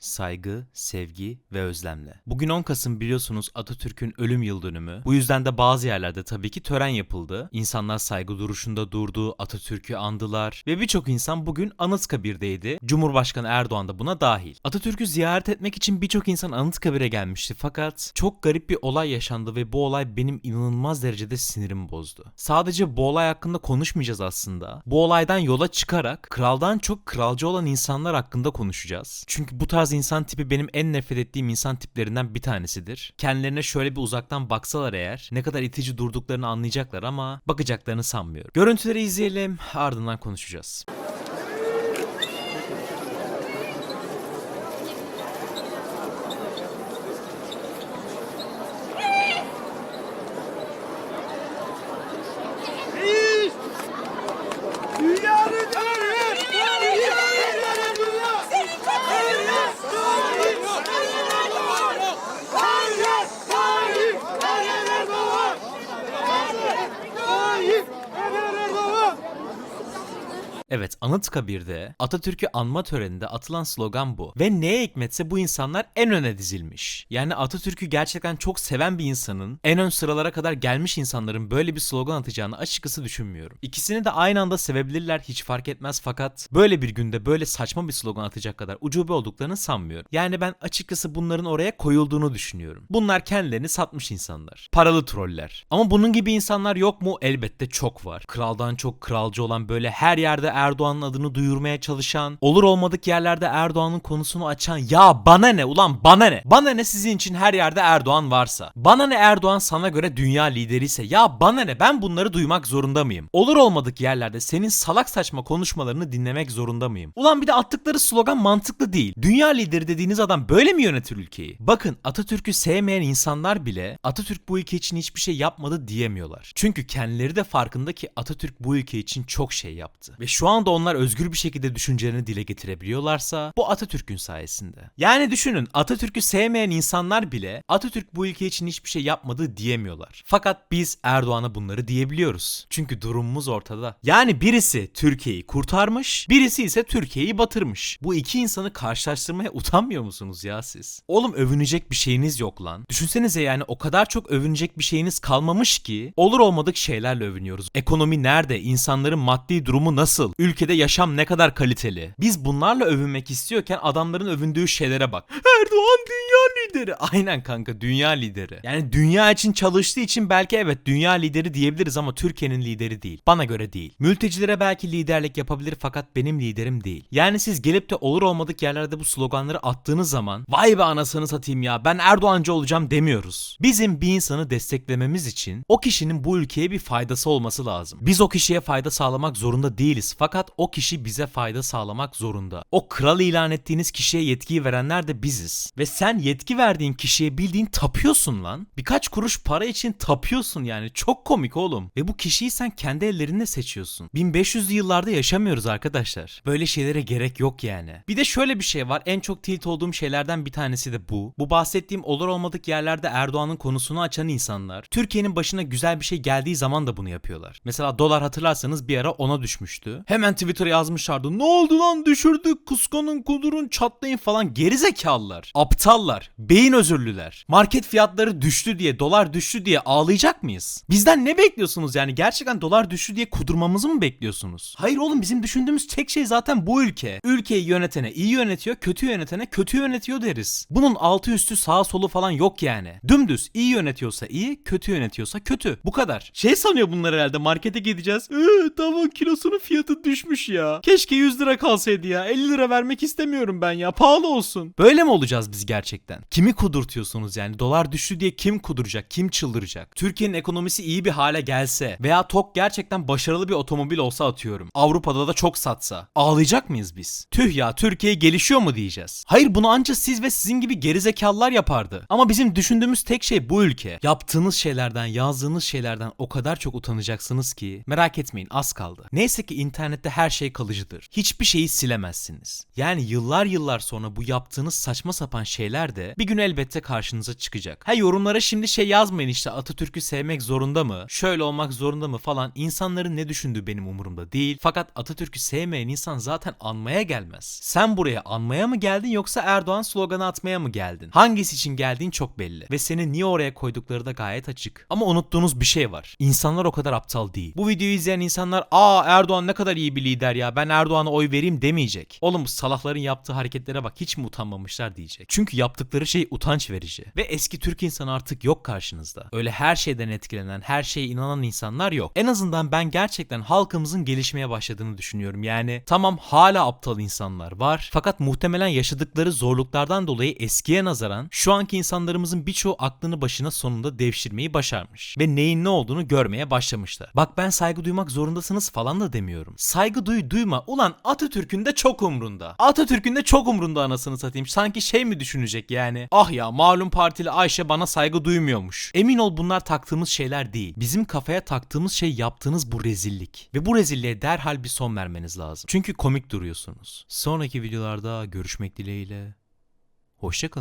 saygı, sevgi ve özlemle. Bugün 10 Kasım biliyorsunuz Atatürk'ün ölüm yıl dönümü. Bu yüzden de bazı yerlerde tabii ki tören yapıldı. İnsanlar saygı duruşunda durdu, Atatürk'ü andılar ve birçok insan bugün Anıtkabir'deydi. Cumhurbaşkanı Erdoğan da buna dahil. Atatürk'ü ziyaret etmek için birçok insan Anıtkabir'e gelmişti fakat çok garip bir olay yaşandı ve bu olay benim inanılmaz derecede sinirimi bozdu. Sadece bu olay hakkında konuşmayacağız aslında. Bu olaydan yola çıkarak kraldan çok kralcı olan insanlar hakkında konuşacağız. Çünkü bu tarz insan tipi benim en nefret ettiğim insan tiplerinden bir tanesidir. Kendilerine şöyle bir uzaktan baksalar eğer ne kadar itici durduklarını anlayacaklar ama bakacaklarını sanmıyorum. Görüntüleri izleyelim ardından konuşacağız. Evet Anıtkabir'de Atatürk'ü anma töreninde atılan slogan bu. Ve neye hikmetse bu insanlar en öne dizilmiş. Yani Atatürk'ü gerçekten çok seven bir insanın en ön sıralara kadar gelmiş insanların böyle bir slogan atacağını açıkçası düşünmüyorum. İkisini de aynı anda sevebilirler hiç fark etmez fakat böyle bir günde böyle saçma bir slogan atacak kadar ucube olduklarını sanmıyorum. Yani ben açıkçası bunların oraya koyulduğunu düşünüyorum. Bunlar kendilerini satmış insanlar. Paralı troller. Ama bunun gibi insanlar yok mu? Elbette çok var. Kraldan çok kralcı olan böyle her yerde Erdoğan'ın adını duyurmaya çalışan, olur olmadık yerlerde Erdoğan'ın konusunu açan ya bana ne ulan bana ne? Bana ne sizin için her yerde Erdoğan varsa? Bana ne Erdoğan sana göre dünya lideri ise ya bana ne ben bunları duymak zorunda mıyım? Olur olmadık yerlerde senin salak saçma konuşmalarını dinlemek zorunda mıyım? Ulan bir de attıkları slogan mantıklı değil. Dünya lideri dediğiniz adam böyle mi yönetir ülkeyi? Bakın Atatürk'ü sevmeyen insanlar bile Atatürk bu ülke için hiçbir şey yapmadı diyemiyorlar. Çünkü kendileri de farkında ki Atatürk bu ülke için çok şey yaptı. Ve şu anda onlar özgür bir şekilde düşüncelerini dile getirebiliyorlarsa bu Atatürk'ün sayesinde. Yani düşünün Atatürk'ü sevmeyen insanlar bile Atatürk bu ülke için hiçbir şey yapmadı diyemiyorlar. Fakat biz Erdoğan'a bunları diyebiliyoruz. Çünkü durumumuz ortada. Yani birisi Türkiye'yi kurtarmış, birisi ise Türkiye'yi batırmış. Bu iki insanı karşılaştırmaya utanmıyor musunuz ya siz? Oğlum övünecek bir şeyiniz yok lan. Düşünsenize yani o kadar çok övünecek bir şeyiniz kalmamış ki olur olmadık şeylerle övünüyoruz. Ekonomi nerede? İnsanların maddi durumu nasıl? Ülkede yaşam ne kadar kaliteli? Biz bunlarla övünmek istiyorken adamların övündüğü şeylere bak. Erdoğan dünya lideri. Aynen kanka dünya lideri. Yani dünya için çalıştığı için belki evet dünya lideri diyebiliriz ama Türkiye'nin lideri değil. Bana göre değil. Mültecilere belki liderlik yapabilir fakat benim liderim değil. Yani siz gelip de olur olmadık yerlerde bu sloganları attığınız zaman vay be anasını satayım ya ben Erdoğancı olacağım demiyoruz. Bizim bir insanı desteklememiz için o kişinin bu ülkeye bir faydası olması lazım. Biz o kişiye fayda sağlamak zorunda değiliz fakat o kişi bize fayda sağlamak zorunda. O kral ilan ettiğiniz kişiye yetkiyi verenler de biziz. Ve sen yetki verdiğin kişiye bildiğin tapıyorsun lan. Birkaç kuruş para için tapıyorsun yani. Çok komik oğlum. Ve bu kişiyi sen kendi ellerinle seçiyorsun. 1500'lü yıllarda yaşamıyoruz arkadaşlar. Böyle şeylere gerek yok yani. Bir de şöyle bir şey var. En çok tilt olduğum şeylerden bir tanesi de bu. Bu bahsettiğim olur olmadık yerlerde Erdoğan'ın konusunu açan insanlar. Türkiye'nin başına güzel bir şey geldiği zaman da bunu yapıyorlar. Mesela dolar hatırlarsanız bir ara ona düşmüştü. Hemen Twitter'a yazmışlardı. Ne oldu lan düşürdük kuskonun kudurun çatlayın falan. Gerizekalılar. Aptallar. Beyin özürlüler. Market fiyatları düştü diye dolar düştü diye ağlayacak mıyız? Bizden ne bekliyorsunuz yani? Gerçekten dolar düştü diye kudurmamızı mı bekliyorsunuz? Hayır oğlum bizim düşündüğümüz tek şey zaten bu ülke. Ülkeyi yönetene iyi yönetiyor, kötü yönetene kötü yönetiyor deriz. Bunun altı üstü sağ solu falan yok yani. Dümdüz iyi yönetiyorsa iyi, kötü yönetiyorsa kötü. Bu kadar. Şey sanıyor bunlar herhalde markete gideceğiz. Ee, tavuk kilosunun fiyatı düşmüş ya. Keşke 100 lira kalsaydı ya. 50 lira vermek istemiyorum ben ya. Pahalı olsun. Böyle mi olacağız biz gerçekten? Kimi kudurtuyorsunuz yani? Dolar düştü diye kim kuduracak? Kim çıldıracak? Türkiye'nin ekonomisi iyi bir hale gelse veya TOK gerçekten başarılı bir otomobil olsa atıyorum. Avrupa'da da çok satsa. Ağlayacak mıyız biz? Tüh ya Türkiye gelişiyor mu diyeceğiz? Hayır bunu ancak siz ve sizin gibi gerizekalılar yapardı. Ama bizim düşündüğümüz tek şey bu ülke. Yaptığınız şeylerden, yazdığınız şeylerden o kadar çok utanacaksınız ki merak etmeyin az kaldı. Neyse ki internette her şey kalıcıdır. Hiçbir şeyi silemezsiniz. Yani yıllar yıllar sonra bu yaptığınız saçma sapan şeyler de bir gün elbette karşınıza çıkacak. Ha yorumlara şimdi şey yazmayın işte Atatürk'ü sevmek zorunda mı? Şöyle olmak zorunda mı falan. İnsanların ne düşündüğü benim umurumda değil. Fakat Atatürk'ü sevmeyen insan zaten anmaya gelmez. Sen buraya anmaya mı geldin yoksa Erdoğan sloganı atmaya mı geldin? Hangisi için geldiğin çok belli. Ve seni niye oraya koydukları da gayet açık. Ama unuttuğunuz bir şey var. İnsanlar o kadar aptal değil. Bu videoyu izleyen insanlar aa Erdoğan ne kadar iyi bir lider ya ben Erdoğan'a oy vereyim demeyecek. Oğlum salakların yaptığı hareketlere bak hiç mi utanmamışlar diyecek. Çünkü yaptıkları şey utanç verici. Ve eski Türk insanı artık yok karşınızda. Öyle her şeyden etkilenen, her şeye inanan insanlar yok. En azından ben gerçekten halkımızın gelişmeye başladığını düşünüyorum. Yani tamam hala aptal insanlar var. Fakat muhtemelen yaşadıkları zorluklardan dolayı eskiye nazaran şu anki insanlarımızın birçoğu aklını başına sonunda devşirmeyi başarmış. Ve neyin ne olduğunu görmeye başlamışlar. Bak ben saygı duymak zorundasınız falan da demiyorum. Saygı duy duyma. Ulan Atatürk'ün de çok umrunda. Atatürk'ün de çok umrunda anasını satayım. Sanki şey mi düşünecek yani? Ah ya malum partili Ayşe bana saygı duymuyormuş. Emin ol bunlar taktığımız şeyler değil. Bizim kafaya taktığımız şey yaptığınız bu rezillik. Ve bu rezilliğe derhal bir son vermeniz lazım. Çünkü komik duruyorsunuz. Sonraki videolarda görüşmek dileğiyle. Hoşçakalın.